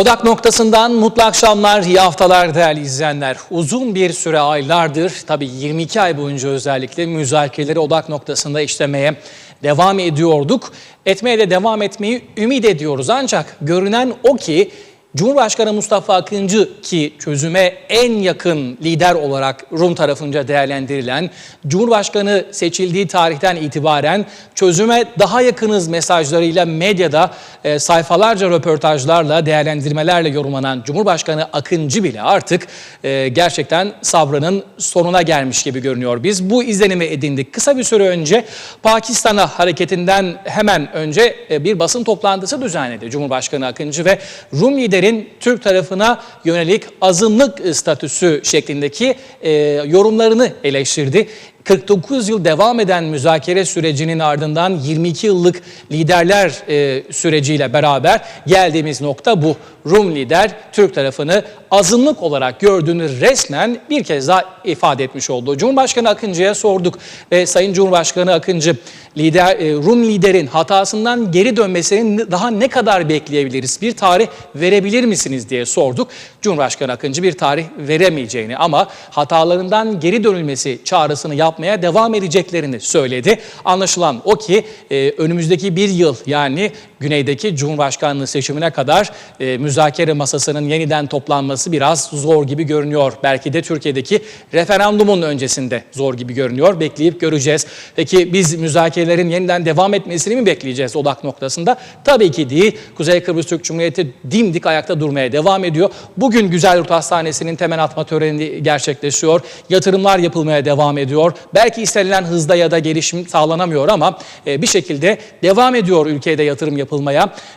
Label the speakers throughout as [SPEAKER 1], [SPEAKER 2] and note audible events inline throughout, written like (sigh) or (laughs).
[SPEAKER 1] Odak noktasından mutlu akşamlar, iyi haftalar değerli izleyenler. Uzun bir süre aylardır, tabii 22 ay boyunca özellikle müzakereleri odak noktasında işlemeye devam ediyorduk. Etmeye de devam etmeyi ümit ediyoruz. Ancak görünen o ki Cumhurbaşkanı Mustafa Akıncı ki çözüme en yakın lider olarak Rum tarafınca değerlendirilen, Cumhurbaşkanı seçildiği tarihten itibaren çözüme daha yakınız mesajlarıyla medyada e, sayfalarca röportajlarla, değerlendirmelerle yorumlanan Cumhurbaşkanı Akıncı bile artık e, gerçekten sabrının sonuna gelmiş gibi görünüyor. Biz bu izlenimi edindik. Kısa bir süre önce Pakistan'a hareketinden hemen önce e, bir basın toplantısı düzenledi Cumhurbaşkanı Akıncı ve Rum lideri Türk tarafına yönelik azınlık statüsü şeklindeki e, yorumlarını eleştirdi. 49 yıl devam eden müzakere sürecinin ardından 22 yıllık liderler e, süreciyle beraber geldiğimiz nokta bu. Rum lider Türk tarafını azınlık olarak gördüğünü resmen bir kez daha ifade etmiş oldu. Cumhurbaşkanı Akıncı'ya sorduk ve Sayın Cumhurbaşkanı Akıncı lider e, Rum liderin hatasından geri dönmesini daha ne kadar bekleyebiliriz? Bir tarih verebilir misiniz diye sorduk. Cumhurbaşkanı Akıncı bir tarih veremeyeceğini ama hatalarından geri dönülmesi çağrısını yapmaya devam edeceklerini söyledi. Anlaşılan o ki e, önümüzdeki bir yıl yani güneydeki Cumhurbaşkanlığı seçimine kadar e, müzakere masasının yeniden toplanması biraz zor gibi görünüyor. Belki de Türkiye'deki referandumun öncesinde zor gibi görünüyor. Bekleyip göreceğiz. Peki biz müzakerelerin yeniden devam etmesini mi bekleyeceğiz odak noktasında? Tabii ki değil. Kuzey Kıbrıs Türk Cumhuriyeti dimdik ayakta durmaya devam ediyor. Bugün Güzelyurt Hastanesi'nin temel atma töreni gerçekleşiyor. Yatırımlar yapılmaya devam ediyor. Belki istenilen hızda ya da gelişim sağlanamıyor ama e, bir şekilde devam ediyor ülkede yatırım yapılmaya.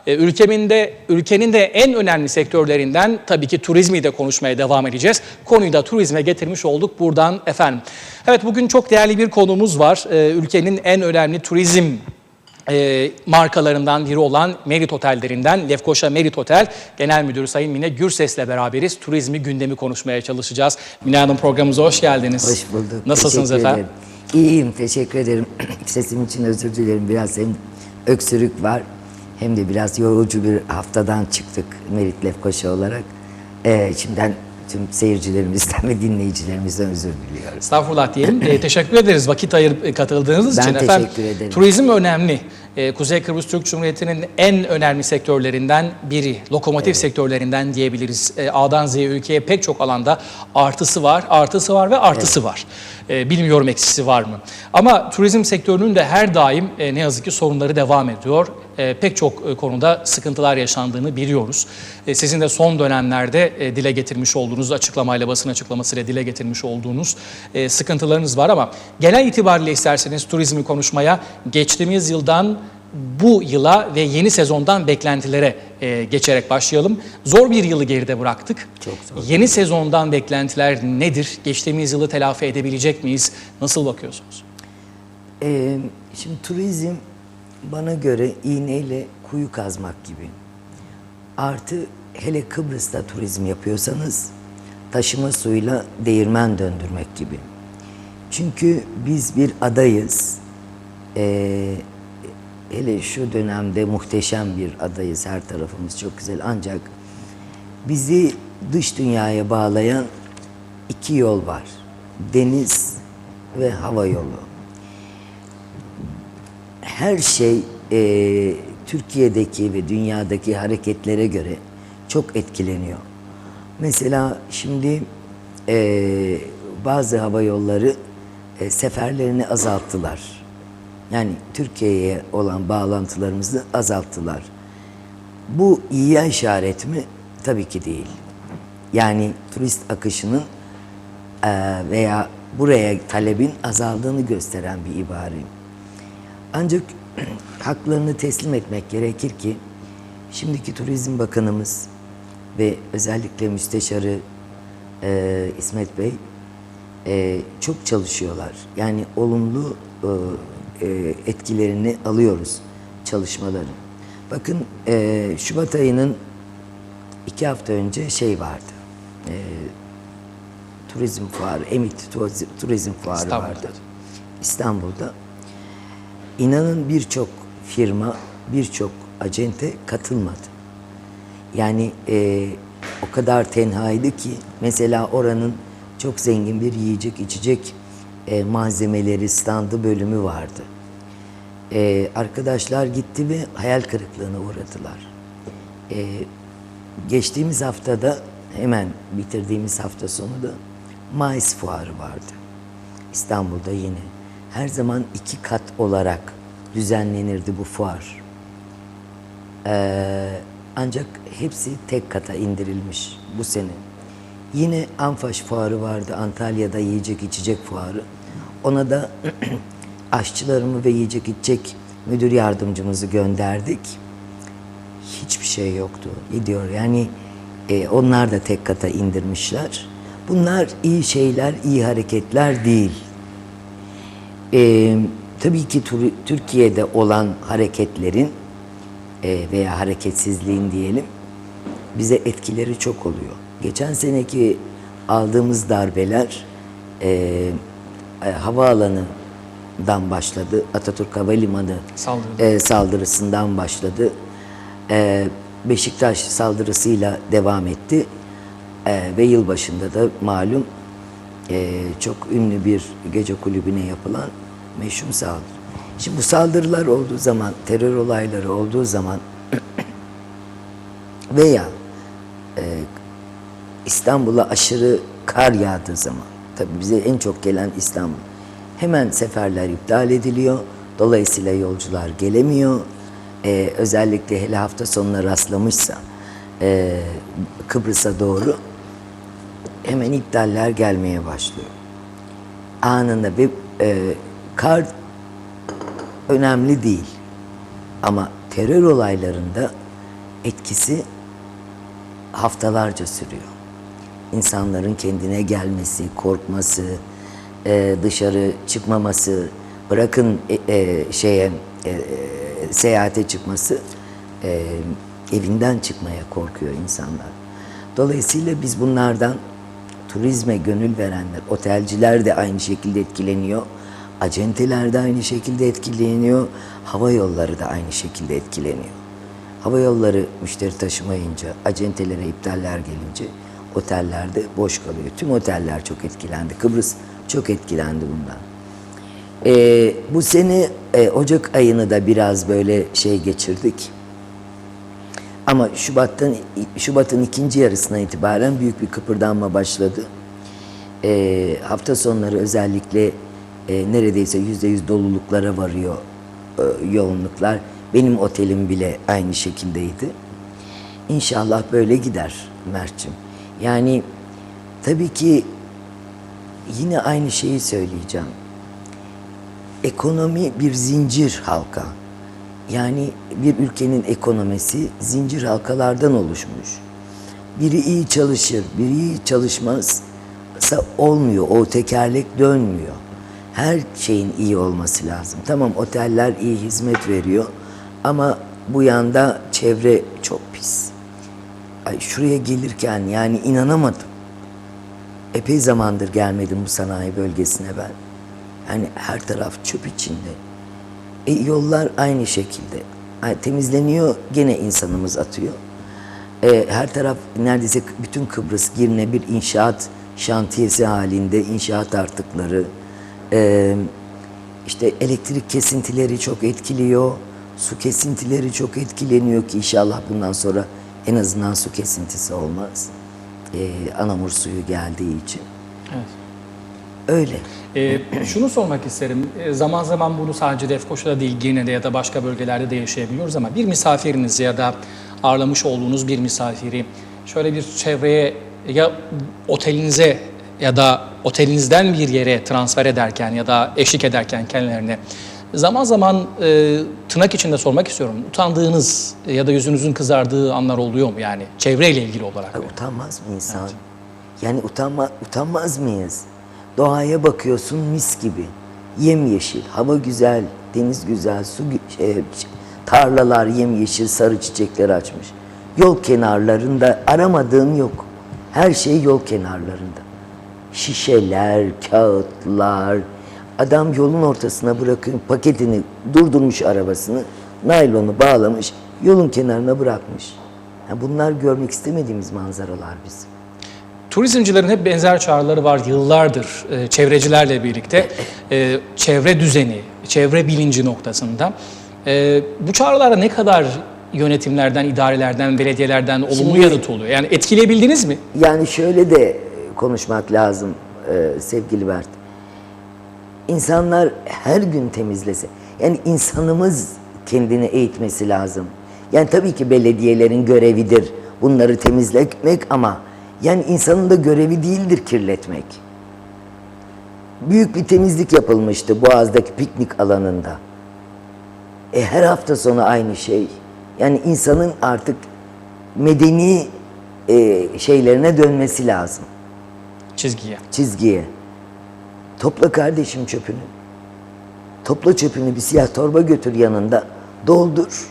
[SPEAKER 1] E, ülkemin de ülkenin de en önemli sektörlerinden tabii ki turizmi de konuşmaya devam edeceğiz. Konuyu da turizme getirmiş olduk buradan efendim. Evet bugün çok değerli bir konumuz var. E, ülkenin en önemli turizm e, markalarından biri olan Merit Otellerinden Lefkoşa Merit Otel Genel Müdürü Sayın Mine Gürses'le beraberiz. Turizmi gündemi konuşmaya çalışacağız. Mine Hanım programımıza hoş geldiniz.
[SPEAKER 2] Hoş bulduk.
[SPEAKER 1] Nasılsınız
[SPEAKER 2] Teşekkür
[SPEAKER 1] efendim?
[SPEAKER 2] ederim. İyiyim, teşekkür ederim. (clears throat) Sesim için özür dilerim. Biraz hem öksürük var hem de biraz yorucu bir haftadan çıktık Merit Lefkoşa olarak. Ee, şimdiden tüm seyircilerimizden ve dinleyicilerimizden özür diliyoruz.
[SPEAKER 1] Estağfurullah diyelim. E, teşekkür ederiz vakit ayırıp e, katıldığınız
[SPEAKER 2] Ben
[SPEAKER 1] için.
[SPEAKER 2] teşekkür
[SPEAKER 1] Efendim,
[SPEAKER 2] ederim.
[SPEAKER 1] Turizm önemli. E, Kuzey Kıbrıs Türk Cumhuriyeti'nin en önemli sektörlerinden biri. Lokomotif sektörlerinden diyebiliriz. E, A'dan Z'ye ülkeye pek çok alanda artısı var, artısı var ve artısı var. E, bilmiyorum eksisi var mı? Ama turizm sektörünün de her daim e, ne yazık ki sorunları devam ediyor. E, pek çok e, konuda sıkıntılar yaşandığını biliyoruz. E, sizin de son dönemlerde e, dile getirmiş olduğunuz açıklamayla, basın açıklamasıyla dile getirmiş olduğunuz e, sıkıntılarınız var ama genel itibariyle isterseniz turizmi konuşmaya geçtiğimiz yıldan bu yıla ve yeni sezondan beklentilere e, geçerek başlayalım. Zor bir yılı geride bıraktık.
[SPEAKER 2] Çok zor.
[SPEAKER 1] Yeni sezondan beklentiler nedir? Geçtiğimiz yılı telafi edebilecek miyiz? Nasıl bakıyorsunuz?
[SPEAKER 2] Ee, şimdi turizm bana göre iğneyle kuyu kazmak gibi. Artı hele Kıbrıs'ta turizm yapıyorsanız taşıma suyla değirmen döndürmek gibi. Çünkü biz bir adayız. Ee, hele şu dönemde muhteşem bir adayız. Her tarafımız çok güzel. Ancak bizi dış dünyaya bağlayan iki yol var. Deniz ve hava yolu her şey e, Türkiye'deki ve dünyadaki hareketlere göre çok etkileniyor. Mesela şimdi e, bazı hava yolları e, seferlerini azalttılar. Yani Türkiye'ye olan bağlantılarımızı azalttılar. Bu iyiye işaret mi? Tabii ki değil. Yani turist akışının e, veya buraya talebin azaldığını gösteren bir ibare. Ancak (clears throat) haklarını teslim etmek gerekir ki şimdiki Turizm Bakanımız ve özellikle Müsteşarı e, İsmet Bey e, çok çalışıyorlar. Yani olumlu e, e, etkilerini alıyoruz çalışmaların. Bakın e, Şubat ayının iki hafta önce şey vardı. E, turizm fuarı, Emit Turizm- Fuarı vardı. İstanbul'da. İnanın birçok firma, birçok acente katılmadı. Yani e, o kadar tenhaydı ki mesela oranın çok zengin bir yiyecek içecek e, malzemeleri standı bölümü vardı. E, arkadaşlar gitti ve hayal kırıklığına uğradılar. E, geçtiğimiz haftada hemen bitirdiğimiz hafta sonu da Mayıs fuarı vardı. İstanbul'da yine. Her zaman iki kat olarak düzenlenirdi bu fuar. Ee, ancak hepsi tek kata indirilmiş bu sene. Yine Anfaş fuarı vardı Antalya'da yiyecek içecek fuarı. Ona da (clears throat) aşçılarımı ve yiyecek içecek müdür yardımcımızı gönderdik. Hiçbir şey yoktu. Gidiyor yani e, onlar da tek kata indirmişler. Bunlar iyi şeyler, iyi hareketler değil. Ee, tabii ki Türkiye'de olan hareketlerin e, veya hareketsizliğin diyelim bize etkileri çok oluyor. Geçen seneki aldığımız darbeler e, e, havaalanından başladı. Atatürk Havalimanı
[SPEAKER 1] Saldırı.
[SPEAKER 2] e, saldırısından başladı. E, Beşiktaş saldırısıyla devam etti. E, ve yılbaşında da malum e, çok ünlü bir gece kulübüne yapılan meşhum saldırı. Şimdi bu saldırılar olduğu zaman, terör olayları olduğu zaman (clears throat) veya e, İstanbul'a aşırı kar yağdığı zaman, tabii bize en çok gelen İstanbul, hemen seferler iptal ediliyor. Dolayısıyla yolcular gelemiyor. E, özellikle hele hafta sonuna rastlamışsa e, Kıbrıs'a doğru hemen iptaller gelmeye başlıyor. Anında bir e, kar önemli değil. Ama terör olaylarında etkisi haftalarca sürüyor. İnsanların kendine gelmesi, korkması, e, dışarı çıkmaması, bırakın e, e, şeye e, seyahate çıkması, e, evinden çıkmaya korkuyor insanlar. Dolayısıyla biz bunlardan turizme gönül verenler, otelciler de aynı şekilde etkileniyor. Acenteler de aynı şekilde etkileniyor. Hava yolları da aynı şekilde etkileniyor. Hava yolları müşteri taşımayınca, acentelere iptaller gelince oteller de boş kalıyor. Tüm oteller çok etkilendi. Kıbrıs çok etkilendi bundan. Ee, bu sene e, Ocak ayını da biraz böyle şey geçirdik. Ama Şubat'tan Şubat'ın ikinci yarısına itibaren büyük bir kıpırdanma başladı. Ee, hafta sonları özellikle e, neredeyse yüzde yüz doluluklara varıyor e, yoğunluklar. Benim otelim bile aynı şekildeydi. İnşallah böyle gider Mert'cim. Yani tabii ki yine aynı şeyi söyleyeceğim. Ekonomi bir zincir halka. Yani bir ülkenin ekonomisi zincir halkalardan oluşmuş. Biri iyi çalışır, biri iyi çalışmazsa olmuyor. O tekerlek dönmüyor. Her şeyin iyi olması lazım. Tamam oteller iyi hizmet veriyor ama bu yanda çevre çok pis. Ay şuraya gelirken yani inanamadım. Epey zamandır gelmedim bu sanayi bölgesine ben. Yani her taraf çöp içinde. E, yollar aynı şekilde. Ay, temizleniyor gene insanımız atıyor. E, her taraf neredeyse bütün Kıbrıs Girne bir inşaat şantiyesi halinde inşaat artıkları. E, işte elektrik kesintileri çok etkiliyor. Su kesintileri çok etkileniyor ki inşallah bundan sonra en azından su kesintisi olmaz. E, Anamur suyu geldiği için.
[SPEAKER 1] Evet.
[SPEAKER 2] Öyle.
[SPEAKER 1] Ee, şunu sormak isterim. Ee, Zaman zaman bunu sadece Lefkoşa'da değil, Girne'de ya da başka bölgelerde de yaşayabiliyoruz ama bir misafiriniz ya da ağırlamış olduğunuz bir misafiri şöyle bir çevreye ya otelinize ya da otelinizden bir yere transfer ederken ya da eşlik ederken kendilerine zaman zaman e, tırnak içinde sormak istiyorum. Utandığınız ya da yüzünüzün kızardığı anlar oluyor mu yani çevreyle ilgili olarak?
[SPEAKER 2] Ay, utanmaz mı insan? Yani utanma, utanmaz mıyız? Doğaya bakıyorsun mis gibi. Yemyeşil, hava güzel, deniz güzel, su şey, tarlalar yemyeşil, sarı çiçekler açmış. Yol kenarlarında aramadığın yok. Her şey yol kenarlarında. Şişeler, kağıtlar. Adam yolun ortasına bırakıyor paketini, durdurmuş arabasını, naylonu bağlamış, yolun kenarına bırakmış. Yani bunlar görmek istemediğimiz manzaralar bizim.
[SPEAKER 1] Turizmcilerin hep benzer çağrıları var yıllardır e, çevrecilerle birlikte. E, çevre düzeni, çevre bilinci noktasında. E, bu çağrılara ne kadar yönetimlerden, idarelerden, belediyelerden olumlu
[SPEAKER 2] Şimdi-
[SPEAKER 1] yanıt oluyor? Yani etkileyebildiniz mi?
[SPEAKER 2] Yani şöyle de konuşmak lazım e, sevgili Bert. İnsanlar her gün temizlese, yani insanımız kendini eğitmesi lazım. Yani tabii ki belediyelerin görevidir bunları temizlemek ama yani insanın da görevi değildir kirletmek. Büyük bir temizlik yapılmıştı Boğaz'daki piknik alanında. E her hafta sonu aynı şey. Yani insanın artık medeni e, şeylerine dönmesi lazım.
[SPEAKER 1] Çizgiye.
[SPEAKER 2] Çizgiye. Topla kardeşim çöpünü. Topla çöpünü bir siyah torba götür yanında. Doldur.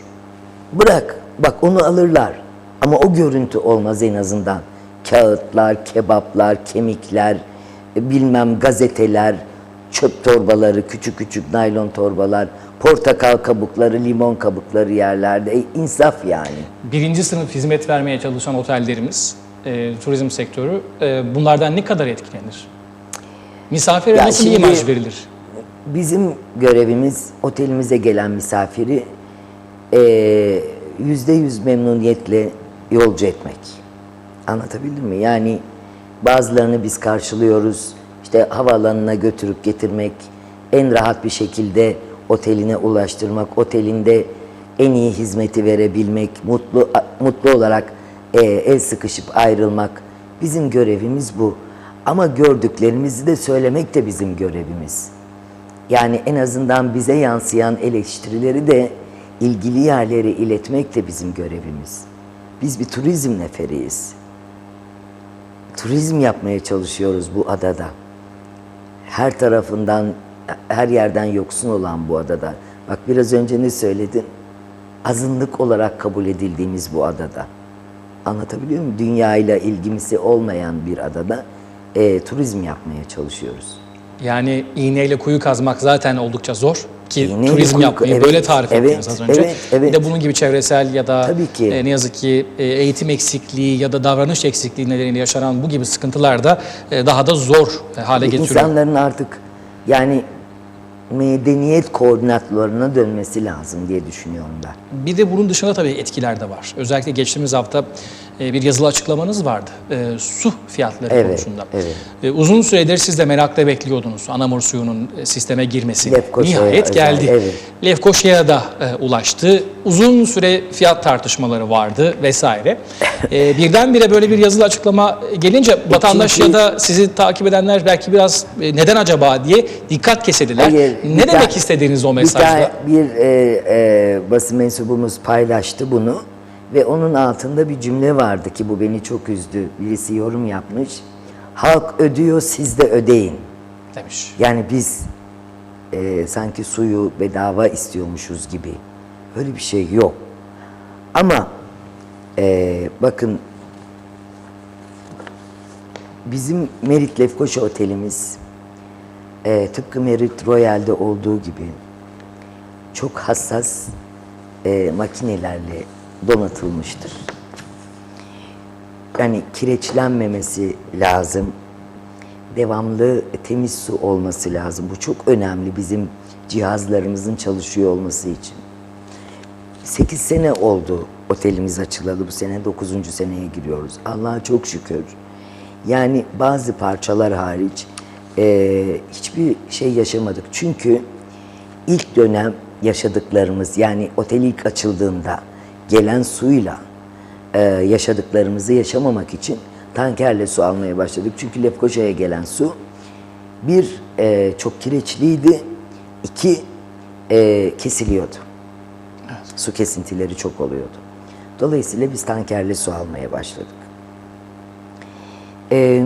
[SPEAKER 2] Bırak. Bak onu alırlar. Ama o görüntü olmaz en azından. Kağıtlar, kebaplar, kemikler, e, bilmem gazeteler, çöp torbaları, küçük küçük naylon torbalar, portakal kabukları, limon kabukları yerlerde. E, insaf yani.
[SPEAKER 1] Birinci sınıf hizmet vermeye çalışan otellerimiz, e, turizm sektörü e, bunlardan ne kadar etkilenir? Misafire
[SPEAKER 2] Ya
[SPEAKER 1] nasıl bir imaj verilir?
[SPEAKER 2] Bizim görevimiz otelimize gelen misafiri eee, yüzde yüz memnuniyetle yolcu etmek. Anlatabildim mi? Yani bazılarını biz karşılıyoruz. İşte havaalanına götürüp getirmek, en rahat bir şekilde oteline ulaştırmak, otelinde en iyi hizmeti verebilmek, mutlu mutlu olarak eee, el sıkışıp ayrılmak. Bizim görevimiz bu. Ama gördüklerimizi de söylemek de bizim görevimiz. Yani en azından bize yansıyan eleştirileri de ilgili yerlere iletmek de bizim görevimiz. Biz bir turizm neferiyiz. Turizm yapmaya çalışıyoruz bu adada. Her tarafından, her yerden yoksun olan bu adada. Bak biraz önce ne söyledin? Azınlık olarak kabul edildiğimiz bu adada. Anlatabiliyor muyum? Dünyayla ilgimisi olmayan bir adada e, turizm yapmaya çalışıyoruz.
[SPEAKER 1] Yani iğneyle kuyu kazmak zaten oldukça zor ki
[SPEAKER 2] İğneyle
[SPEAKER 1] turizm yapmayı
[SPEAKER 2] evet,
[SPEAKER 1] böyle tarif
[SPEAKER 2] evet,
[SPEAKER 1] ettiniz az önce.
[SPEAKER 2] evet, evet.
[SPEAKER 1] Bir de bunun gibi çevresel ya da e, ne yazık ki e, eğitim eksikliği ya da davranış eksikliği nedeniyle yaşanan bu gibi sıkıntılar da e, daha da zor hale getiriyor.
[SPEAKER 2] İnsanların artık yani medeniyet koordinatlarına dönmesi lazım diye düşünüyorum ben.
[SPEAKER 1] Bir de bunun dışında tabii etkiler de var. Özellikle geçtiğimiz hafta e, bir yazılı açıklamanız vardı. E, su fiyatları
[SPEAKER 2] Evet,
[SPEAKER 1] konusunda.
[SPEAKER 2] evet.
[SPEAKER 1] E, uzun süredir siz de merakla bekliyordunuz Anamur suyunun sisteme girmesi.
[SPEAKER 2] Lefkoşa'ya
[SPEAKER 1] Nihayet geldi.
[SPEAKER 2] evet.
[SPEAKER 1] Lefkoşa'ya da ulaştı. Uzun süre fiyat tartışmaları vardı vesaire. (laughs) Birdenbire böyle bir yazılı açıklama gelince vatandaş ya da sizi takip edenler belki biraz neden acaba diye dikkat kesildiler.
[SPEAKER 2] Hayır, bir
[SPEAKER 1] ne demek
[SPEAKER 2] ta-
[SPEAKER 1] istediğiniz o
[SPEAKER 2] Bir,
[SPEAKER 1] mesajda?
[SPEAKER 2] tane- bir e, e, basın mensubumuz paylaştı bunu ve onun altında bir cümle vardı ki bu beni çok üzdü. Birisi yorum yapmış. Halk ödüyor siz de ödeyin.
[SPEAKER 1] demiş.
[SPEAKER 2] Yani biz e, sanki suyu bedava istiyormuşuz gibi. Öyle bir şey yok. Ama e, bakın bizim Merit Lefkoşa Otelimiz e, tıpkı Merit Royal'de olduğu gibi çok hassas e, makinelerle donatılmıştır. Yani kireçlenmemesi lazım devamlı temiz su olması lazım. Bu çok önemli bizim cihazlarımızın çalışıyor olması için. 8 sene oldu otelimiz açılalı bu sene 9. seneye giriyoruz. Allah'a çok şükür. Yani bazı parçalar hariç eee, hiçbir şey yaşamadık. Çünkü ilk dönem yaşadıklarımız yani otel ilk açıldığında gelen suyla e, yaşadıklarımızı yaşamamak için tankerle su almaya başladık. Çünkü Lefkoşa'ya gelen su bir e, çok kireçliydi, iki e, kesiliyordu. Su kesintileri çok oluyordu. Dolayısıyla biz tankerle su almaya başladık. E,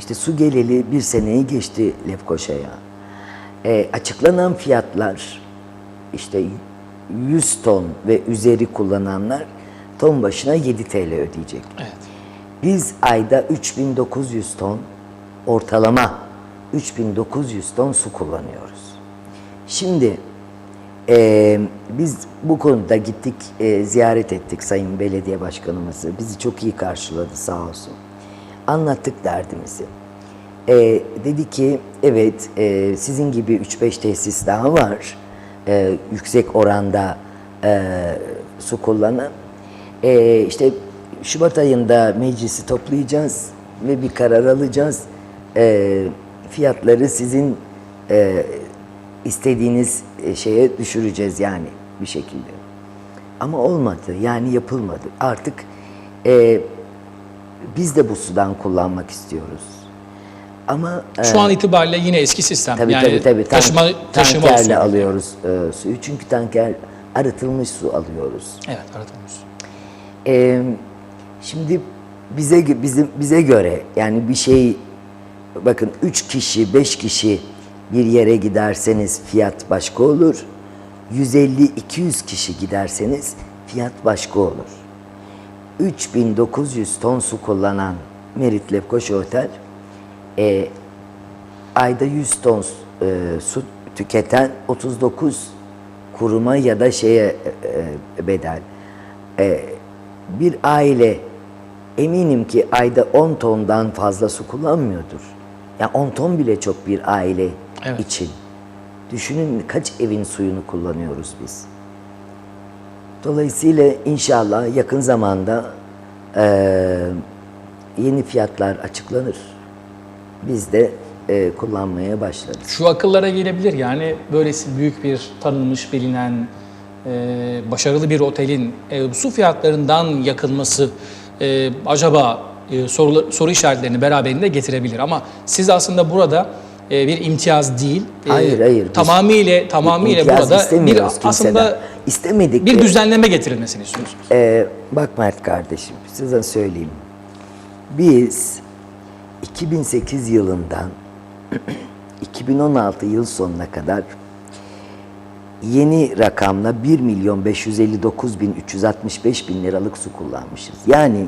[SPEAKER 2] işte su geleli bir seneyi geçti Lefkoşa'ya. E, açıklanan fiyatlar işte 100 ton ve üzeri kullananlar ton başına 7 TL ödeyecek.
[SPEAKER 1] Evet.
[SPEAKER 2] Biz ayda 3900 ton ortalama 3900 ton su kullanıyoruz. Şimdi Ee, biz bu konuda gittik, e, ziyaret ettik Sayın Belediye Başkanımızı. Bizi çok iyi karşıladı sağ olsun. Anlattık derdimizi. Ee, dedi ki evet e, sizin gibi 3-5 tesis daha var. Ee, yüksek oranda e, su kullanan. Ee, işte Şubat ayında meclisi toplayacağız ve bir karar alacağız. Ee, fiyatları sizin e, istediğiniz e, şeye düşüreceğiz yani bir şekilde. Ama olmadı yani yapılmadı. Artık e, biz de bu sudan kullanmak istiyoruz. Ama e,
[SPEAKER 1] Şu an itibariyle yine eski sistem.
[SPEAKER 2] tabii
[SPEAKER 1] yani
[SPEAKER 2] tabii tabii
[SPEAKER 1] taşıma,
[SPEAKER 2] tank-
[SPEAKER 1] taşıma
[SPEAKER 2] tankerle
[SPEAKER 1] usulü.
[SPEAKER 2] alıyoruz e, suyu. Çünkü tanker arıtılmış su alıyoruz.
[SPEAKER 1] Evet, aratılmış.
[SPEAKER 2] Ee, şimdi bize bizim bize göre yani bir şey bakın üç kişi, beş kişi bir yere giderseniz fiyat başka olur. 150-200 kişi giderseniz fiyat başka olur. 3900 ton su kullanan Merit Lefkoşa Otel e, ayda 100 ton e, su tüketen 39 kuruma ya da şeye e, e, bedel. E, bir aile eminim ki ayda 10 tondan fazla su kullanmıyordur. Yani 10 ton bile çok bir aile
[SPEAKER 1] Evet.
[SPEAKER 2] için. Düşünün kaç evin suyunu kullanıyoruz biz. Dolayısıyla inşallah yakın zamanda eee, yeni fiyatlar açıklanır. Biz de eee, kullanmaya başlarız.
[SPEAKER 1] Şu akıllara gelebilir yani böylesi büyük bir tanınmış, bilinen, e, başarılı bir otelin e, su fiyatlarından yakınması e, acaba e, soru, soru işaretlerini beraberinde getirebilir. Ama siz aslında burada e, bir imtiyaz değil, e,
[SPEAKER 2] Hayır, hayır, biz
[SPEAKER 1] tamamıyla tamamıyla burada bir aslında
[SPEAKER 2] İstemedik.
[SPEAKER 1] bir
[SPEAKER 2] de-
[SPEAKER 1] düzenleme getirilmesini istiyorsunuz.
[SPEAKER 2] Ee, bak Mert kardeşim, size söyleyeyim. Biz 2008 yılından (clears throat) 2016 yıl sonuna kadar yeni rakamla 1 milyon 559 bin 365 bin liralık su kullanmışız. Yani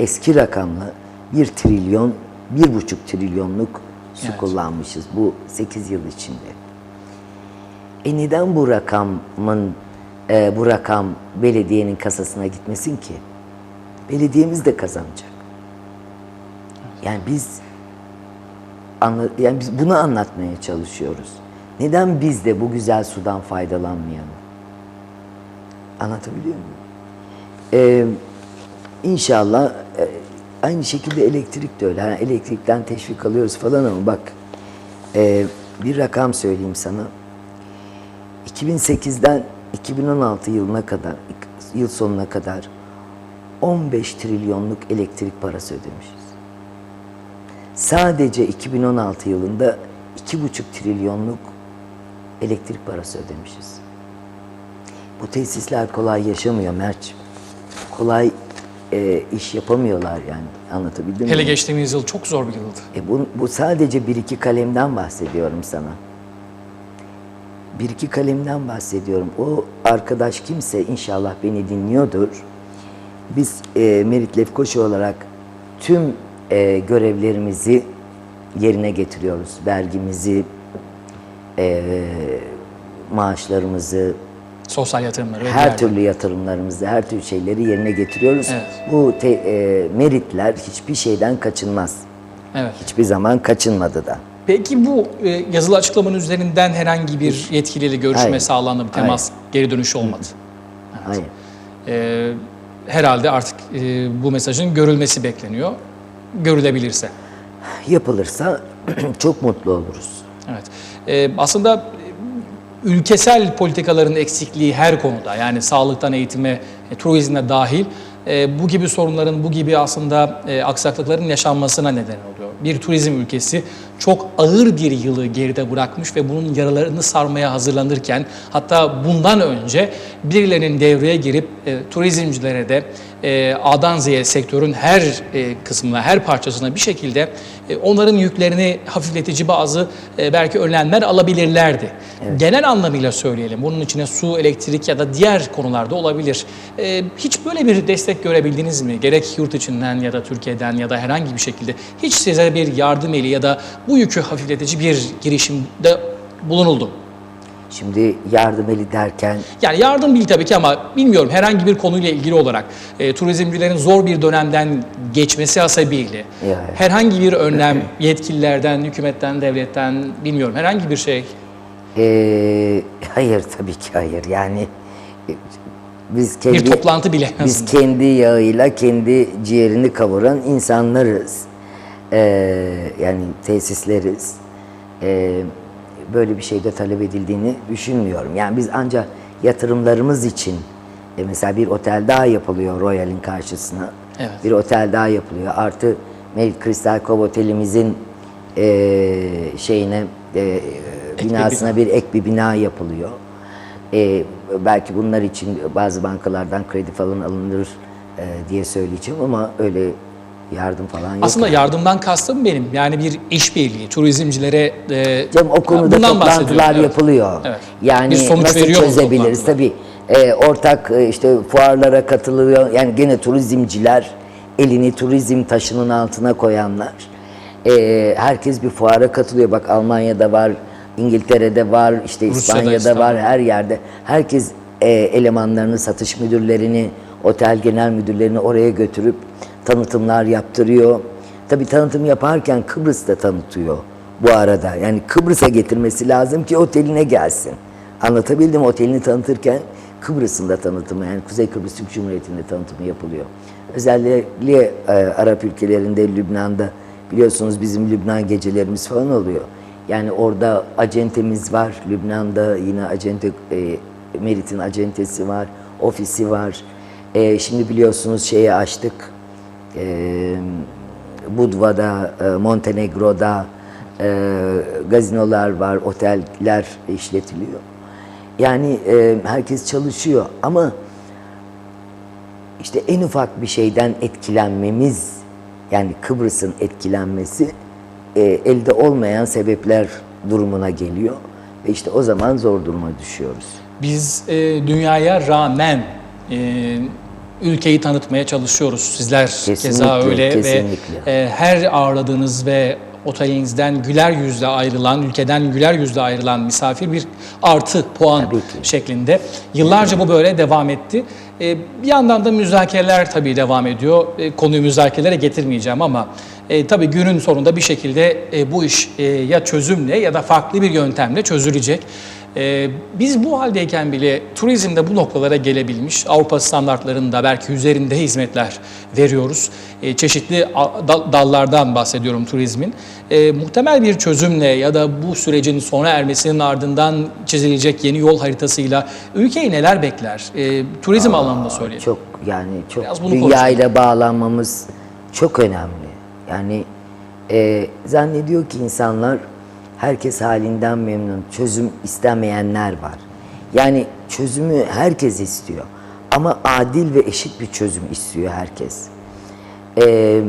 [SPEAKER 2] eski rakamla 1 trilyon, 1,5 trilyonluk su
[SPEAKER 1] Evet.
[SPEAKER 2] kullanmışız bu 8 yıl içinde. E neden bu rakamın e, bu rakam belediyenin kasasına gitmesin ki? Belediyemiz de kazanacak. Yani biz yani biz bunu anlatmaya çalışıyoruz. Neden biz de bu güzel sudan faydalanmayalım? Anlatabiliyor muyum? Ee, inşallah aynı şekilde elektrik de öyle. Yani elektrikten teşvik alıyoruz falan ama bak e, bir rakam söyleyeyim sana. 2008'den 2016 yılına kadar, yıl sonuna kadar 15 trilyonluk elektrik parası ödemişiz. Sadece 2016 yılında 2,5 trilyonluk elektrik parası ödemişiz. Bu tesisler kolay yaşamıyor Mert'ciğim. Kolay e, iş yapamıyorlar yani anlatabildim
[SPEAKER 1] Hele
[SPEAKER 2] mi?
[SPEAKER 1] geçtiğimiz yıl çok zor bir yıldı.
[SPEAKER 2] E bu, bu sadece bir iki kalemden bahsediyorum sana. Bir iki kalemden bahsediyorum. O arkadaş kimse inşallah beni dinliyordur. Biz e, Merit Lefkoşa olarak tüm e, görevlerimizi yerine getiriyoruz. Vergimizi, e, maaşlarımızı,
[SPEAKER 1] Sosyal yatırımları
[SPEAKER 2] her türlü yatırımlarımızı, her türlü şeyleri yerine getiriyoruz.
[SPEAKER 1] Evet.
[SPEAKER 2] Bu te- e, meritler hiçbir şeyden kaçınmaz.
[SPEAKER 1] Evet.
[SPEAKER 2] Hiçbir zaman kaçınmadı da.
[SPEAKER 1] Peki bu e, yazılı açıklamanın üzerinden herhangi bir yetkiliyle görüşme
[SPEAKER 2] Hayır.
[SPEAKER 1] sağlandı, bir temas, geri dönüş olmadı.
[SPEAKER 2] Hayır.
[SPEAKER 1] E, herhalde artık e, bu mesajın görülmesi bekleniyor. Görülebilirse.
[SPEAKER 2] Yapılırsa (clears throat) çok mutlu oluruz.
[SPEAKER 1] Evet. E, aslında ülkesel politikaların eksikliği her konuda yani sağlıktan eğitime, e, turizme dahil e, bu gibi sorunların, bu gibi aslında e, aksaklıkların yaşanmasına neden oluyor. Bir turizm ülkesi çok ağır bir yılı geride bırakmış ve bunun yaralarını sarmaya hazırlanırken hatta bundan önce birilerinin devreye girip e, turizmcilere de e, A'dan Z'ye sektörün her e, kısmına, her parçasına bir şekilde e, onların yüklerini hafifletici bazı e, belki önlemler alabilirlerdi. Genel anlamıyla söyleyelim. Bunun içine su, elektrik ya da diğer konularda olabilir. E, hiç böyle bir destek görebildiniz mi? Gerek yurt içinden ya da Türkiye'den ya da herhangi bir şekilde hiç size bir yardım eli ya da bu yükü hafifletici bir girişimde bulunuldu.
[SPEAKER 2] Şimdi yardım eli derken
[SPEAKER 1] Yani yardım değil tabii ki ama bilmiyorum herhangi bir konuyla ilgili olarak e, turizmcilerin zor bir dönemden geçmesi hasebiyle
[SPEAKER 2] Evet.
[SPEAKER 1] herhangi bir önlem yetkililerden, hükümetten, devletten bilmiyorum herhangi bir şey
[SPEAKER 2] Ee, hayır tabii ki hayır. Yani e, biz kendi
[SPEAKER 1] bir toplantı bile
[SPEAKER 2] biz kendi yağıyla kendi ciğerini kavuran insanlarız. Ee, yani tesisleriz. Ee, böyle bir şeyde talep edildiğini düşünmüyorum. Yani biz ancak yatırımlarımız için e, mesela bir otel daha yapılıyor Royal'in karşısına.
[SPEAKER 1] Evet.
[SPEAKER 2] Bir otel daha yapılıyor. Artı Merit Crystal Cove otelimizin e, şeyine e,
[SPEAKER 1] bir
[SPEAKER 2] binasına bir ek bir bina yapılıyor. E, belki bunlar için bazı bankalardan kredi falan alınır e, diye söyleyeceğim ama öyle yardım falan yok.
[SPEAKER 1] Aslında yardımdan kastım benim. Yani bir işbirliği, turizmcilere e,
[SPEAKER 2] Canım o konuda
[SPEAKER 1] bundan
[SPEAKER 2] toplantılar yapılıyor.
[SPEAKER 1] Evet.
[SPEAKER 2] Yani
[SPEAKER 1] Bir sonuç
[SPEAKER 2] nasıl
[SPEAKER 1] veriyor
[SPEAKER 2] çözebiliriz? Tabii e, ortak e, işte fuarlara katılıyor. Yani gene turizmciler elini turizm taşının altına koyanlar. E, herkes bir fuara katılıyor. Bak Almanya'da var, İngiltere'de var, işte İspanya'da
[SPEAKER 1] İstanbul'da.
[SPEAKER 2] var, her yerde. Herkes e, elemanlarını, satış müdürlerini, otel genel müdürlerini oraya götürüp tanıtımlar yaptırıyor. Tabii tanıtım yaparken Kıbrıs da tanıtıyor bu arada. Yani Kıbrıs'a getirmesi lazım ki oteline gelsin. Anlatabildim otelini tanıtırken Kıbrıs'ın da tanıtımı yani Kuzey Kıbrıs Türk Cumhuriyeti'nde tanıtımı yapılıyor. Özellikle e, Arap ülkelerinde, Lübnan'da biliyorsunuz bizim Lübnan gecelerimiz falan oluyor. Yani orada acentemiz var. Lübnan'da yine acente, e, Merit'in acentesi var, ofisi var. E, şimdi biliyorsunuz şeyi açtık. E, Budva'da, e, Montenegro'da e, gazinolar var, oteller işletiliyor. Yani e, herkes çalışıyor ama işte en ufak bir şeyden etkilenmemiz, yani Kıbrıs'ın etkilenmesi e, elde olmayan sebepler durumuna geliyor. Ve işte o zaman zor duruma düşüyoruz.
[SPEAKER 1] Biz e, dünyaya rağmen e, ülkeyi tanıtmaya çalışıyoruz. Sizler keza
[SPEAKER 2] Kesinlikle,
[SPEAKER 1] öyle
[SPEAKER 2] kesinlikle.
[SPEAKER 1] ve e, her ağırladığınız ve otelinizden güler yüzle ayrılan, ülkeden güler yüzle ayrılan misafir bir artı puan şeklinde. Yıllarca bu böyle devam etti. E, bir yandan da müzakereler tabii devam ediyor. E, konuyu müzakerelere getirmeyeceğim ama e, tabii günün sonunda bir şekilde e, bu iş e, ya çözümle ya da farklı bir yöntemle çözülecek. Ee, biz bu haldeyken bile turizmde bu noktalara gelebilmiş, Avrupa standartlarında belki üzerinde hizmetler veriyoruz. Ee, çeşitli dallardan bahsediyorum turizmin. Ee, muhtemel bir çözümle ya da bu sürecin sona ermesinin ardından çizilecek yeni yol haritasıyla ülkeyi neler bekler? Ee, turizm anlamında söyleyelim.
[SPEAKER 2] Çok yani çok dünya ile bağlanmamız çok önemli. Yani e, zannediyor ki insanlar herkes halinden memnun. Çözüm istemeyenler var. Yani çözümü herkes istiyor. Ama adil ve eşit bir çözüm istiyor herkes. E,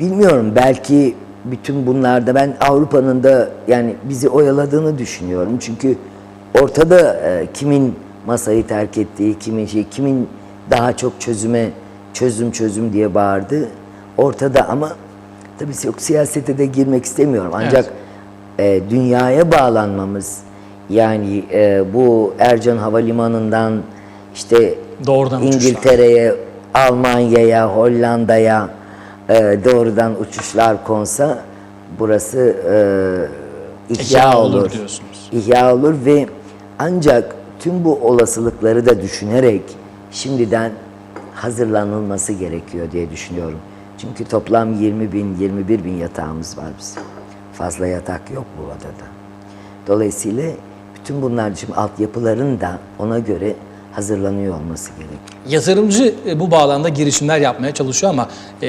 [SPEAKER 2] bilmiyorum belki bütün bunlarda ben Avrupa'nın da yani bizi oyaladığını düşünüyorum. Çünkü ortada e, kimin masayı terk ettiği, kimin şey, kimin daha çok çözüme çözüm çözüm diye bağırdı ortada ama tabii yok siyasete de girmek istemiyorum. Ancak e, dünyaya bağlanmamız yani e, bu Ercan Havalimanı'ndan işte
[SPEAKER 1] Doğrudan.
[SPEAKER 2] İngiltere'ye, Almanya'ya, Hollanda'ya e, doğrudan uçuşlar konsa burası e, ihya,
[SPEAKER 1] İhya olur
[SPEAKER 2] olur.
[SPEAKER 1] diyorsunuz.
[SPEAKER 2] İhya olur ve ancak tüm bu olasılıkları da düşünerek şimdiden hazırlanılması gerekiyor diye düşünüyorum. Çünkü toplam 20 bin, 21 bin yatağımız var bizim. Fazla yatak yok bu adada. Dolayısıyla bütün bunlar şimdi altyapıların da ona göre hazırlanıyor olması gerekiyor.
[SPEAKER 1] Yatırımcı e, bu bağlamda girişimler yapmaya çalışıyor ama e,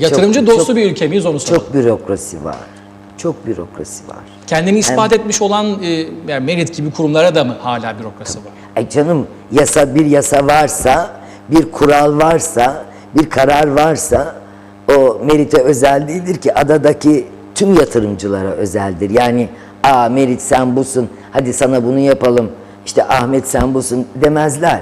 [SPEAKER 1] yatırımcı
[SPEAKER 2] çok-
[SPEAKER 1] dostu
[SPEAKER 2] çok-
[SPEAKER 1] bir ülke miyiz onu soralım.
[SPEAKER 2] Çok bürokrasi var. Çok bürokrasi var.
[SPEAKER 1] Kendini ispat etmiş olan e, yani Merit gibi kurumlara da mı hala bürokrasi var?
[SPEAKER 2] Ay canım yasa bir yasa varsa, bir kural varsa, bir karar varsa o Merit'e özel değildir ki adadaki tüm yatırımcılara özeldir. Yani aa Merit sen busun hadi sana bunu yapalım işte Ahmet sen busun demezler.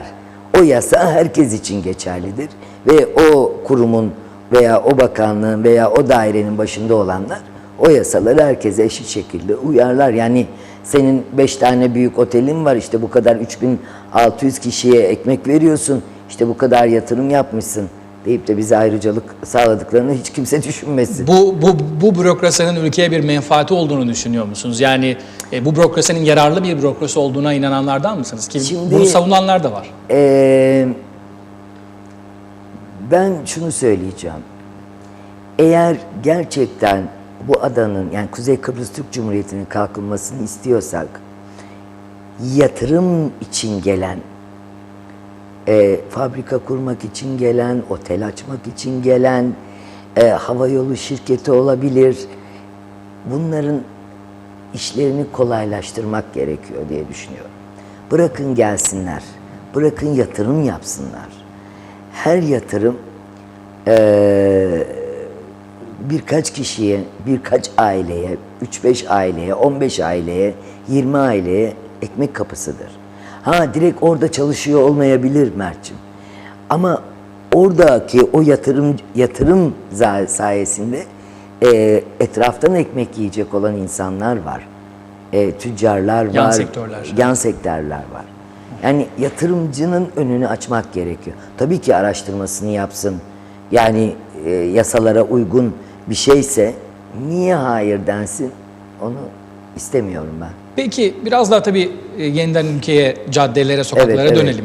[SPEAKER 2] O yasa herkes için geçerlidir ve o kurumun veya o bakanlığın veya o dairenin başında olanlar O yasaları herkese eşit şekilde uyarlar. Yani senin beş tane büyük otelin var işte bu kadar 3600 kişiye ekmek veriyorsun. işte bu kadar yatırım yapmışsın deyip de bize ayrıcalık sağladıklarını hiç kimse düşünmesin.
[SPEAKER 1] Bu, bu, bu bürokrasinin ülkeye bir menfaati olduğunu düşünüyor musunuz? Yani e, bu bürokrasinin yararlı bir bürokrasi olduğuna inananlardan mısınız? Ki
[SPEAKER 2] Şimdi-
[SPEAKER 1] bunu savunanlar da var.
[SPEAKER 2] Ee, ben şunu söyleyeceğim. Eğer gerçekten bu adanın yani Kuzey Kıbrıs Türk Cumhuriyeti'nin kalkınmasını istiyorsak yatırım için gelen e, fabrika kurmak için gelen, otel açmak için gelen, e, havayolu şirketi olabilir. Bunların işlerini kolaylaştırmak gerekiyor diye düşünüyorum. Bırakın gelsinler, bırakın yatırım yapsınlar. Her yatırım eee, birkaç kişiye, birkaç aileye, 3-5 aileye, 15 aileye, 20 aileye ekmek kapısıdır. Ha direkt orada çalışıyor olmayabilir Mert'ciğim. Ama oradaki o yatırım yatırım sayesinde e, etraftan ekmek yiyecek olan insanlar var. E, tüccarlar var.
[SPEAKER 1] Yan sektörler.
[SPEAKER 2] Yan sektörler var. Yani yatırımcının önünü açmak gerekiyor. Tabii ki araştırmasını yapsın. Yani e, yasalara uygun bir şeyse niye hayır densin onu istemiyorum ben.
[SPEAKER 1] Peki biraz daha tabii e, yeniden ülkeye, caddelere, sokaklara
[SPEAKER 2] Evet, evet.
[SPEAKER 1] dönelim.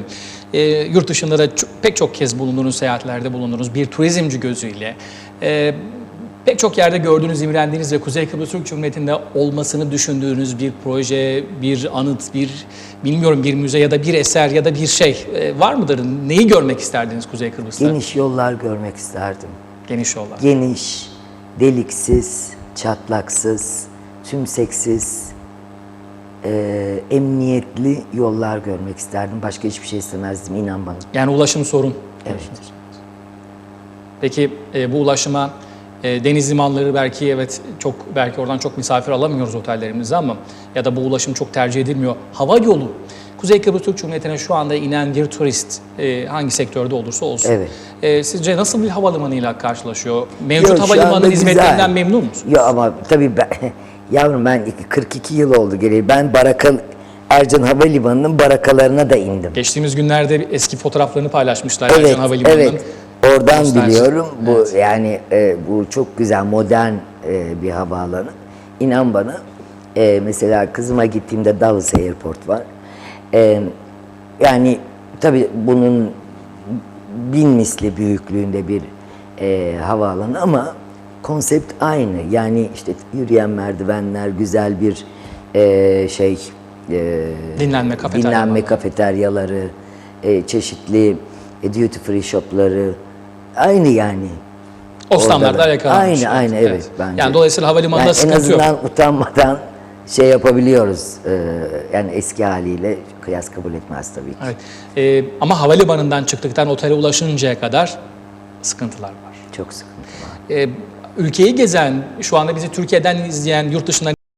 [SPEAKER 1] E, yurt dışında da çok- pek çok kez bulundunuz, seyahatlerde bulundunuz. Bir turizmci gözüyle. e, pek çok yerde gördüğünüz, imrendiğiniz ve Kuzey Kıbrıs Türk Cumhuriyeti'nde olmasını düşündüğünüz bir proje, bir anıt, bir bilmiyorum bir müze ya da bir eser ya da bir şey e, var mıdır? Neyi görmek isterdiniz Kuzey Kıbrıs'ta?
[SPEAKER 2] Geniş yollar görmek isterdim.
[SPEAKER 1] Geniş yollar.
[SPEAKER 2] Geniş, deliksiz, çatlaksız, tümseksiz, e, emniyetli yollar görmek isterdim. Başka hiçbir şey istemezdim inan bana.
[SPEAKER 1] Yani ulaşım sorun.
[SPEAKER 2] Evet.
[SPEAKER 1] Peki e, bu ulaşıma e, deniz limanları belki evet çok belki oradan çok misafir alamıyoruz otellerimize ama ya da bu ulaşım çok tercih edilmiyor. Hava yolu Kuzey Kıbrıs Türk Cumhuriyeti'ne şu anda inen bir turist e, hangi sektörde olursa olsun.
[SPEAKER 2] Evet.
[SPEAKER 1] E, sizce nasıl bir havalimanıyla karşılaşıyor? Mevcut
[SPEAKER 2] Yok,
[SPEAKER 1] havalimanı hizmetlerinden memnun musunuz?
[SPEAKER 2] Ya ama tabii ben, (laughs) yavrum ben iki- 42 yıl oldu geleli. Ben Baraka, Ercan Havalimanı'nın barakalarına da indim.
[SPEAKER 1] Geçtiğimiz günlerde eski fotoğraflarını paylaşmışlar
[SPEAKER 2] Evet,
[SPEAKER 1] Ercan Havalimanı'nın.
[SPEAKER 2] evet. Oradan
[SPEAKER 1] Gösterisi.
[SPEAKER 2] biliyorum. Bu
[SPEAKER 1] Evet.
[SPEAKER 2] yani e, bu çok güzel modern e, bir havaalanı. İnan bana. e, mesela kızıma gittiğimde Dallas Airport var. E, yani tabii bunun bin misli büyüklüğünde bir e, havaalanı ama konsept aynı. Yani işte yürüyen merdivenler, güzel bir e, şey e,
[SPEAKER 1] Dinlenme, kafeterya
[SPEAKER 2] dinlenme kafeteryaları, e, çeşitli e, duty free shopları aynı yani.
[SPEAKER 1] O standartlar
[SPEAKER 2] da.
[SPEAKER 1] yakalanmış.
[SPEAKER 2] Aynı aynı evet, bence.
[SPEAKER 1] Yani dolayısıyla havalimanında
[SPEAKER 2] Yani en
[SPEAKER 1] sıkıntı yok.
[SPEAKER 2] azından utanmadan şey yapabiliyoruz. E, yani eski haliyle kıyas kabul etmez tabii ki.
[SPEAKER 1] Evet. Ee, ama havalimanından çıktıktan otele ulaşıncaya kadar sıkıntılar var.
[SPEAKER 2] Çok sıkıntı var.
[SPEAKER 1] Ee, ülkeyi gezen, şu anda bizi Türkiye'den izleyen, yurt dışından